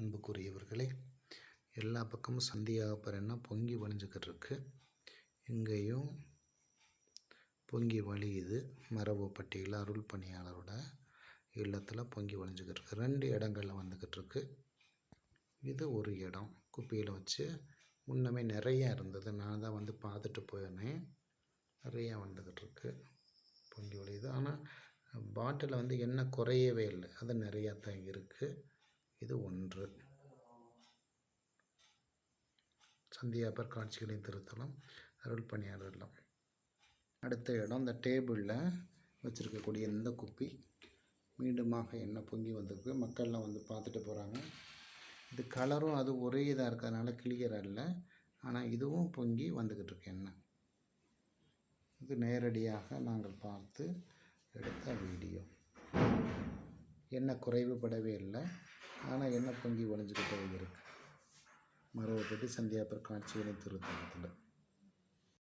அன்புக்குரியவர்களே எல்லா பக்கமும் சந்தியாகப்பர் பொங்கி வழிஞ்சுக்கிட்டு இருக்கு இங்கேயும் பொங்கி வழியுது. மரபுப்பட்டியில் அருள் பணியாளரோட இல்லத்தில் பொங்கி வழிஞ்சிக்கிட்டு இருக்கு ரெண்டு இடங்கள்ல வந்துக்கிட்டு இருக்கு இது ஒரு இடம். குப்பையில் வச்சு முன்னமே நிறைய இருந்தது. நான் தான் வந்து பார்த்துட்டு போயிருந்தேன். நிறையா வந்துக்கிட்டு இருக்கு பொங்கி வழியுது. ஆனால் பாட்டிலில் வந்து எண்ணெய் குறையவே இல்லை. அது நிறையா தான் இருக்குது இது ஒன்று சந்தியாபர் காட்சிகளின் திருத்தலம். அருள் பணியாளர் இல்லம் அடுத்த இடம் இந்த டேபிளில் வச்சுருக்கக்கூடிய இந்த குப்பி. மீண்டுமாக எண்ணெய் பொங்கி வந்திருக்கு? மக்கள்லாம் வந்து பார்த்துட்டு போகிறாங்க இது கலரும் அது ஒரே இதாக இருக்கிறதுனால கிளியராக இல்லை ஆனால் இதுவும் பொங்கி வந்துக்கிட்டு இருக்கு. எண்ணெய் இது நேரடியாக நாங்கள் பார்த்து எடுத்த வீடியோ. எண்ணெய் குறைவுபடவே இல்லை. ஆனால் என்ன பொங்கி ஒழிஞ்சுக்கிட்டே இருக்கு? மரபப்பட்டி சந்தியாப்பர் காட்சிகளின் திருத்தலத்தில்